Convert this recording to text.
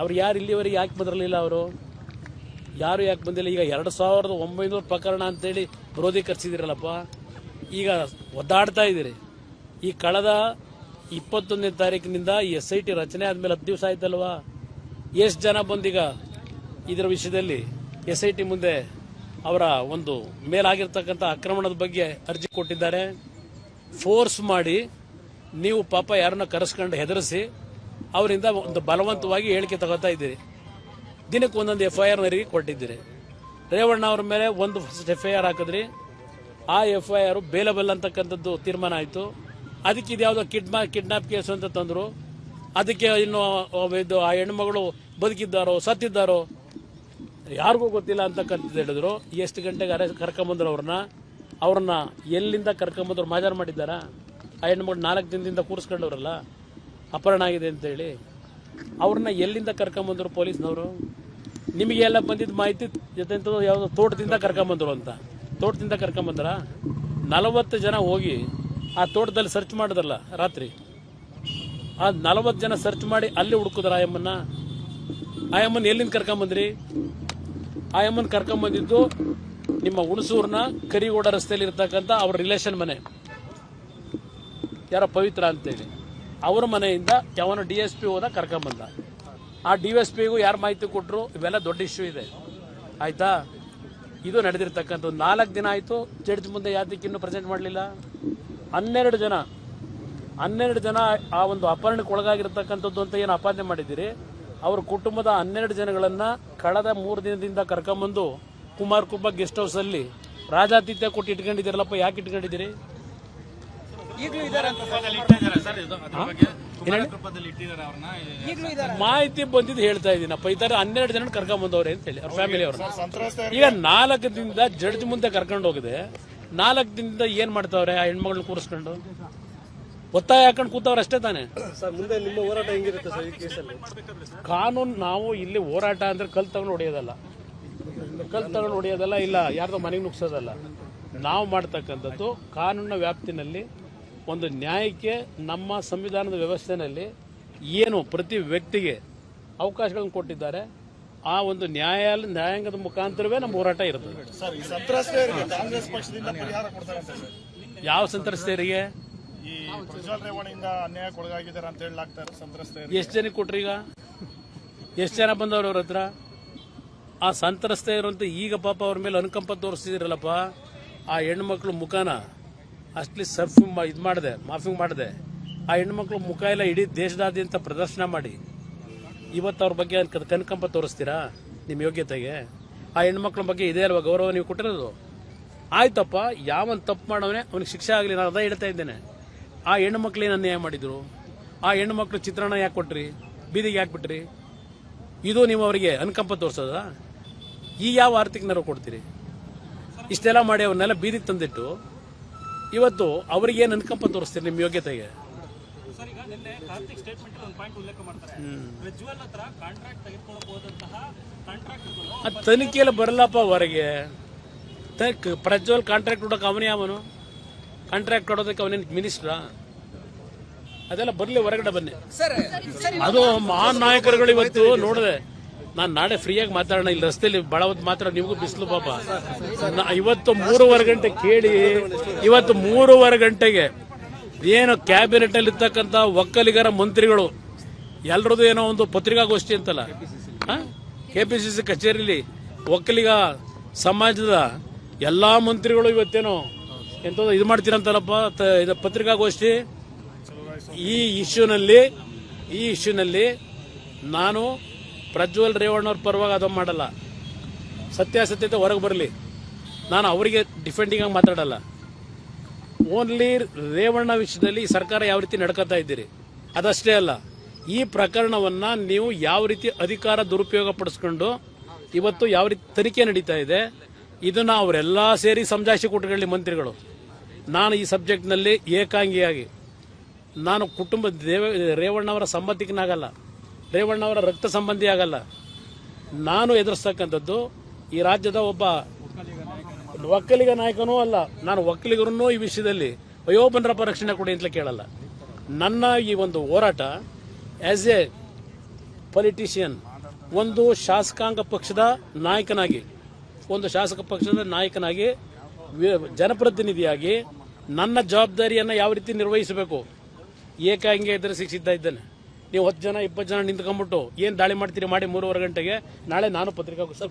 ಅವ್ರು ಯಾರು ಇಲ್ಲಿವರೆಗೆ ಯಾಕೆ ಬದರಲಿಲ್ಲ ಅವರು? ಯಾರು ಯಾಕೆ ಬಂದಿಲ್ಲ? ಈಗ ಎರಡು ಸಾವಿರದ ಒಂಬೈನೂರು ಪ್ರಕರಣ ಅಂತೇಳಿ ಕ್ರೋಧೀಕರಿಸಿದಿರಲ್ಲಪ್ಪ ಈಗ ಒದ್ದಾಡ್ತಾ ಇದ್ದೀರಿ. ಈ ಕಳೆದ ಇಪ್ಪತ್ತೊಂದನೇ ತಾರೀಕಿನಿಂದ ಎಸ್ ಐ ಟಿ ರಚನೆ ಆದಮೇಲೆ ಹತ್ತು ದಿವಸ ಆಯ್ತಲ್ವಾ? ಎಷ್ಟು ಜನ ಬಂದೀಗ ಇದರ ವಿಷಯದಲ್ಲಿ ಎಸ್ ಐ ಟಿ ಮುಂದೆ ಅವರ ಒಂದು ಮೇಲಾಗಿರ್ತಕ್ಕಂಥ ಆಕ್ರಮಣದ ಬಗ್ಗೆ ಅರ್ಜಿ ಕೊಟ್ಟಿದ್ದಾರೆ. ಫೋರ್ಸ್ ಮಾಡಿ ನೀವು ಪಾಪ ಯಾರನ್ನ ಕರೆಸ್ಕೊಂಡು ಹೆದರಿಸಿ ಅವರಿಂದ ಒಂದು ಬಲವಂತವಾಗಿ ಹೇಳಿಕೆ ತಗೋತಾ ಇದ್ದೀರಿ. ದಿನಕ್ಕೆ ಒಂದೊಂದು ಎಫ್ ಐ ಆರ್ ನರಿಗೆ ಕೊಟ್ಟಿದ್ದೀರಿ. ರೇವಣ್ಣ ಅವ್ರ ಮೇಲೆ ಒಂದು ಫಸ್ಟ್ ಎಫ್ ಐ ಆರ್ ಹಾಕಿದ್ರಿ. ಆ ಎಫ್ ಐ ಆರ್ ಬೇಲಬಲ್ ಅಂತಕ್ಕಂಥದ್ದು ತೀರ್ಮಾನ ಆಯಿತು. ಅದಕ್ಕೆ ಇದ್ಯಾವುದೋ ಕಿಡ್ನಾ, ಕಿಡ್ನಾಪ್ ಕೇಸ್ ಅಂತ ತಂದರು. ಅದಕ್ಕೆ ಇನ್ನು ಇದು ಆ ಹೆಣ್ಮಗಳು ಬದುಕಿದ್ದಾರೋ, ಸತ್ತಿದ್ದಾರೋ, ಯಾರಿಗೂ ಗೊತ್ತಿಲ್ಲ ಅಂತಕ್ಕಂಥದ್ದು ಹೇಳಿದ್ರು. ಎಷ್ಟು ಗಂಟೆಗೆ ಅರೆ, ಕರ್ಕೊಂಬಂದ್ರು ಅವ್ರನ್ನ? ಅವ್ರನ್ನ ಎಲ್ಲಿಂದ ಕರ್ಕೊಂಬಂದ್ರು? ಮಾಜಾರು ಮಾಡಿದ್ದಾರಾ? ಆ ಹೆಣ್ಮಗಳು ನಾಲ್ಕು ದಿನದಿಂದ ಕೂರಿಸ್ಕೊಂಡವ್ರಲ್ಲ? ಅಪಹರಣ ಆಗಿದೆ ಅಂತೇಳಿ ಅವ್ರನ್ನ ಎಲ್ಲಿಂದ ಕರ್ಕೊಂಬಂದರು ಪೊಲೀಸ್ನವರು? ನಿಮಗೆ ಎಲ್ಲ ಬಂದಿದ್ದ ಮಾಹಿತಿ ಜೊತೆ ಯಾವುದೋ ತೋಟದಿಂದ ಕರ್ಕೊಂಬಂದರು ಅಂತ. ತೋಟದಿಂದ ಕರ್ಕೊಂಬಂದ್ರ ನಲವತ್ತು ಜನ ಹೋಗಿ ಆ ತೋಟದಲ್ಲಿ ಸರ್ಚ್ ಮಾಡಿದ್ರಲ್ಲ ರಾತ್ರಿ. ಆ ನಲವತ್ತು ಜನ ಸರ್ಚ್ ಮಾಡಿ ಅಲ್ಲಿ ಹುಡುಕಿದ್ರ ಆಯಮ್ಮನ್ನ? ಆಯಮ್ಮನ ಎಲ್ಲಿಂದ ಕರ್ಕೊಂಬಂದ್ರಿ ಆಯಮ್ಮನ್ ಕರ್ಕೊಂಬಂದಿದ್ದು ನಿಮ್ಮ ಹುಣಸೂರಿನ ಕರಿಗೋಡ ರಸ್ತೆಯಲ್ಲಿ ಇರ್ತಕ್ಕಂಥ ಅವ್ರ ರಿಲೇಷನ್ ಮನೆ. ಯಾರೋ ಪವಿತ್ರ ಅಂತೇಳಿ. ಅವ್ರ ಮನೆಯಿಂದ ಯಾವನ ಡಿ ಎಸ್ ಪಿ ಹೋದ ಕರ್ಕೊಂಬಂದ. ಆ ಡಿ ಎಸ್ ಪಿಗೂ ಯಾರು ಮಾಹಿತಿ ಕೊಟ್ಟರು ಇವೆಲ್ಲ ದೊಡ್ಡ ಇಶ್ಯೂ ಇದೆ. ಆಯಿತಾ? ಇದು ನಡೆದಿರ್ತಕ್ಕಂಥ ನಾಲ್ಕು ದಿನ ಆಯಿತು, ಜಡ್ಜ್ ಮುಂದೆ ಯಾತಕ್ಕೆ ಇನ್ನೂ ಪ್ರೆಸೆಂಟ್ ಮಾಡಲಿಲ್ಲ. ಹನ್ನೆರಡು ಜನ ಹನ್ನೆರಡು ಜನ ಆ ಒಂದು ಅಪಹರಣಕ್ಕೆ ಒಳಗಾಗಿರ್ತಕ್ಕಂಥದ್ದು ಅಂತ ಏನು ಅಪಾದನೆ ಮಾಡಿದ್ದೀರಿ? ಅವ್ರ ಕುಟುಂಬದ ಹನ್ನೆರಡು ಜನಗಳನ್ನು ಕಳೆದ ಮೂರು ದಿನದಿಂದ ಕರ್ಕೊಂಬಂದು ಕುಮಾರ್ ಕುಬ್ಬ ಗೆಸ್ಟ್ ಹೌಸಲ್ಲಿ ರಾಜಾತಿಥ್ಯ ಕೊಟ್ಟು ಇಟ್ಕೊಂಡಿದ್ದೀರಲ್ಲಪ್ಪ, ಯಾಕೆ ಇಟ್ಕೊಂಡಿದ್ದೀರಿ? ಈಗಲೂ ಮಾಹಿತಿ ಬಂದಿದ್ದು ಹೇಳ್ತಾ ಇದ್ದೀನಪ್ಪ ಈ ತರ ಹನ್ನೆರಡು ಜನ ಕರ್ಕೊಂಬಂದವ್ರೆ ಅಂತ ಹೇಳಿ ಅವ್ರ ಫ್ಯಾಮಿಲಿ ಅವರು. ಈಗ ನಾಲ್ಕು ದಿನದಿಂದ ಜಡ್ಜ್ ಮುಂದೆ ಕರ್ಕೊಂಡು ಹೋಗಿದೆ. ನಾಲ್ಕು ದಿನದಿಂದ ಏನ್ ಮಾಡ್ತಾವ್ರೆ ಆ ಹೆಣ್ಮಗಳನ್ನ ಕೂರಿಸ್ಕೊಂಡು? ಒತ್ತಾಯ ಹಾಕೊಂಡು ಕೂತವ್ರೆ ಅಷ್ಟೇ ತಾನೆ? ಸರ್ ಮುಂದೆ ನಿಮ್ಮ ಹೋರಾಟ ಹೆಂಗಿರುತ್ತೆ ಸರ್ ಈ ಕೇಸಲ್ಲಿ? ಕಾನೂನು ನಾವು ಇಲ್ಲಿ ಹೋರಾಟ ಅಂದ್ರೆ ಕಲ್ ತಗೊಂಡು ಹೊಡೆಯೋದಲ್ಲ. ಕಲ್ ತಗೊಂಡು ಹೊಡೆಯೋದಲ್ಲ ಇಲ್ಲ ಯಾರ್ದೋ ಮನೆಗೆ ನುಗ್ಸೋದಲ್ಲ. ನಾವು ಮಾಡ್ತಕ್ಕಂಥದ್ದು ಕಾನೂನಿನ ವ್ಯಾಪ್ತಿನಲ್ಲಿ ಒಂದು ನ್ಯಾಯಕ್ಕೆ ನಮ್ಮ ಸಂವಿಧಾನದ ವ್ಯವಸ್ಥೆಯಲ್ಲಿ ಏನು ಪ್ರತಿ ವ್ಯಕ್ತಿಗೆ ಅವಕಾಶಗಳನ್ನು ಕೊಟ್ಟಿದ್ದಾರೆ ಆ ಒಂದು ನ್ಯಾಯಾಲಯ ನ್ಯಾಯಾಂಗದ ಮುಖಾಂತರವೇ ನಮ್ಮ ಹೋರಾಟ ಇರ್ತದೆ. ಯಾವ ಸಂತ್ರಸ್ತೆಯರಿಗೆ ಎಷ್ಟು ಜನಕ್ಕೆ ಕೊಟ್ರಿ ಈಗ? ಎಷ್ಟು ಜನ ಬಂದವ್ರು ಅವ್ರ ಹತ್ರ? ಆ ಸಂತ್ರಸ್ತೆ ಇರುವಂತ ಈಗ ಪಾಪ ಅವ್ರ ಮೇಲೆ ಅನುಕಂಪ ತೋರಿಸ್ತಿದಿರಲ್ಲಪ್ಪ ಆ ಹೆಣ್ಮಕ್ಳು ಮುಖನ ಅಷ್ಟಲಿ ಸರ್ಫಿಂಗ್ ಇದು ಮಾಡಿದೆ, ಮಾಫಿಂಗ್ ಮಾಡಿದೆ. ಆ ಹೆಣ್ಮಕ್ಳು ಮುಖ ಎಲ್ಲ ಇಡೀ ದೇಶದಾದ್ಯಂತ ಪ್ರದರ್ಶನ ಮಾಡಿ. ಇವತ್ತು ಅವ್ರ ಬಗ್ಗೆ ಕನಕಂಪ ತೋರಿಸ್ತೀರಾ? ನಿಮ್ಮ ಯೋಗ್ಯತೆಗೆ. ಆ ಹೆಣ್ಮಕ್ಳ ಬಗ್ಗೆ ಇದೇ ಅಲ್ವಾ ಗೌರವ ನೀವು ಕೊಟ್ಟಿರೋದು? ಆಯ್ತಪ್ಪ, ಯಾವನ್ ತಪ್ಪು ಮಾಡೋನೆ, ಅವ್ನಿಗೆ ಶಿಕ್ಷೆ ಆಗಲಿ, ನಾನು ಅದ ಹೇಳ್ತಾ ಇದ್ದೇನೆ. ಆ ಹೆಣ್ಣು ಮಕ್ಳು ಏನು ಅನ್ಯಾಯ ಮಾಡಿದ್ರು? ಆ ಹೆಣ್ಣು ಮಕ್ಕಳು ಚಿತ್ರಾನ್ನ ಯಾಕೆ ಕೊಟ್ರಿ? ಬೀದಿಗೆ ಯಾಕೆ ಬಿಟ್ರಿ? ಇದು ನೀವು ಅವರಿಗೆ ಅನುಕಂಪ ತೋರಿಸೋದ? ಈ ಯಾವ ಆರ್ಥಿಕ ನೆರವು ಕೊಡ್ತೀರಿ? ಇಷ್ಟೆಲ್ಲ ಮಾಡಿ ಅವನ್ನೆಲ್ಲ ಬೀದಿಗೆ ತಂದಿಟ್ಟು ಇವತ್ತು ಅವರಿಗೆ ಏನು ಅನುಕಂಪ ತೋರಿಸ್ತೀರಿ ನಿಮ್ಮ ಯೋಗ್ಯತೆಗೆ? ಸರ್ ಈಗ ನಿನ್ನೆ ಕಾರ್ತಿಕ್ ಸ್ಟೇಟ್ಮೆಂಟ್ ಒಂದು ಪಾಯಿಂಟ್ ಉಲ್ಲೇಖ ಮಾಡ್ತಾರೆ. ಪ್ರಜ್ವಲ್ ಹತ್ರ ಕಾಂಟ್ರಾಕ್ಟ್ ತೆಗೆದುಕೊಳ್ಳಕ್ ಹೋದಂತಹ ಕಾಂಟ್ರಾಕ್ಟರ್ಗಳು ಆ ತನಿಖೆಯಲ್ಲಿ ಬರಲ್ಲಪ್ಪ ಹೊರಗೆ ಪ್ರಜ್ವಲ್ ಕಾಂಟ್ರಾಕ್ಟ್ ಕೊಡೋಕೆ ಅವನೇ ಅವನು? ಕಾಂಟ್ರಾಕ್ಟ್ ಕೊಡೋದಕ್ಕೆ ಅವನೇನು ಮಿನಿಸ್ಟ್ರಾ ಅದೆಲ್ಲ ಬರಲಿ ಹೊರಗಡೆ ಬನ್ನಿ. ಅದು ಮಹಾನ್ ನಾಯಕರುಗಳು ಇವತ್ತು ನೋಡಿದೆ. ನಾನು ನಾಳೆ ಫ್ರೀಯಾಗಿ ಮಾತಾಡೋಣ. ಇಲ್ಲಿ ರಸ್ತೆಯಲ್ಲಿ ಹೊತ್ತು ಮಾತ್ರ ನಿಮಗೂ ಬಿಸಿಲು ಪಾಪ. ಇವತ್ತು ಮೂರುವರೆ ಗಂಟೆ ಕೇಳಿ, ಇವತ್ತು ಮೂರುವರೆ ಗಂಟೆಗೆ ಏನು ಕ್ಯಾಬಿನೆಟ್ ಅಲ್ಲಿ ಇರ್ತಕ್ಕಂಥ ಒಕ್ಕಲಿಗರ ಮಂತ್ರಿಗಳು, ಎಲ್ರದ್ದು ಏನೋ ಒಂದು ಪತ್ರಿಕಾಗೋಷ್ಠಿ ಅಂತಲ್ಲ? ಕೆ ಪಿ ಸಿ ಸಿ ಕಚೇರಿಲಿ ಒಕ್ಕಲಿಗ ಸಮಾಜದ ಎಲ್ಲಾ ಮಂತ್ರಿಗಳು ಇವತ್ತೇನೋ ಎಂತ ಇದು ಮಾಡ್ತೀರಂತಲ್ಲಪ್ಪ ಇದು ಪತ್ರಿಕಾಗೋಷ್ಠಿ? ಈ ಇಶ್ಯೂನಲ್ಲಿ ಈ ಇಶ್ಯೂನಲ್ಲಿ ನಾನು ಪ್ರಜ್ವಲ್ ರೇವಣ್ಣವ್ರ ಪರವಾಗಿ ಅದು ಮಾಡಲ್ಲ. ಸತ್ಯಾಸತ್ಯತೆ ಹೊರಗೆ ಬರಲಿ. ನಾನು ಅವರಿಗೆ ಡಿಫೆಂಡಿಂಗ್ ಆಗಿ ಮಾತಾಡಲ್ಲ. ಓನ್ಲಿ ರೇವಣ್ಣ ವಿಷಯದಲ್ಲಿ ಸರ್ಕಾರ ಯಾವ ರೀತಿ ನಡ್ಕೊತಾ ಇದ್ದೀರಿ? ಅದಷ್ಟೇ ಅಲ್ಲ, ಈ ಪ್ರಕರಣವನ್ನ ನೀವು ಯಾವ ರೀತಿ ಅಧಿಕಾರ ದುರುಪಯೋಗ ಪಡಿಸ್ಕೊಂಡು ಇವತ್ತು ಯಾವ ರೀತಿ ತನಿಖೆ ನಡೀತಾ ಇದೆ, ಇದನ್ನು ಅವರೆಲ್ಲ ಸೇರಿ ಸಂಜಾಶಿ ಕೊಟ್ಟುಕೊಳ್ಳಿ ಮಂತ್ರಿಗಳು. ನಾನು ಈ ಸಬ್ಜೆಕ್ಟ್ನಲ್ಲಿ ಏಕಾಂಗಿಯಾಗಿ, ನಾನು ಕುಟುಂಬ ದೇವ, ರೇವಣ್ಣವರ ಸಂಬಂಧಿಕನಾಗಲ್ಲ ರೇವಣ್ಣವರ ರಕ್ತ ಸಂಬಂಧಿ ಆಗಲ್ಲ. ನಾನು ಎದುರಿಸ್ತಕ್ಕಂಥದ್ದು ಈ ರಾಜ್ಯದ ಒಬ್ಬ ಒಕ್ಕಲಿಗ ನಾಯಕನೂ ಅಲ್ಲ, ನಾನು ಒಕ್ಕಲಿಗರನ್ನೂ ಈ ವಿಷಯದಲ್ಲಿ ವಯೋಬನರಪ್ಪ ರಕ್ಷಣೆ ಕೊಡಿ ಅಂತಲೇ ಕೇಳಲ್ಲ. ನನ್ನ ಈ ಒಂದು ಹೋರಾಟ ಆ್ಯಸ್ ಎ ಪೊಲಿಟಿಷಿಯನ್ ಒಂದು ಶಾಸಕಾಂಗ ಪಕ್ಷದ ನಾಯಕನಾಗಿ, ಒಂದು ಶಾಸಕ ಪಕ್ಷದ ನಾಯಕನಾಗಿ ಜನಪ್ರತಿನಿಧಿಯಾಗಿ ನನ್ನ ಜವಾಬ್ದಾರಿಯನ್ನು ಯಾವ ರೀತಿ ನಿರ್ವಹಿಸಬೇಕು? ಏಕಾಂಗಿ ಎದುರು ಸಿದ್ಧ ಇದ್ದೇನೆ. ನೀವು ಹತ್ತು ಜನ ಇಪ್ಪತ್ತು ಜನ ನಿಂತ್ಕೊಂಡ್ಬಿಟ್ಟು ಏನ್ ದಾಳಿ ಮಾಡ್ತೀರಿ ಮಾಡಿ ಮೂರುವರೆ ಗಂಟೆಗೆ ನಾಳೆ ನಾನು ಪತ್ರಿಕಾಗೋಷ್ಠಿ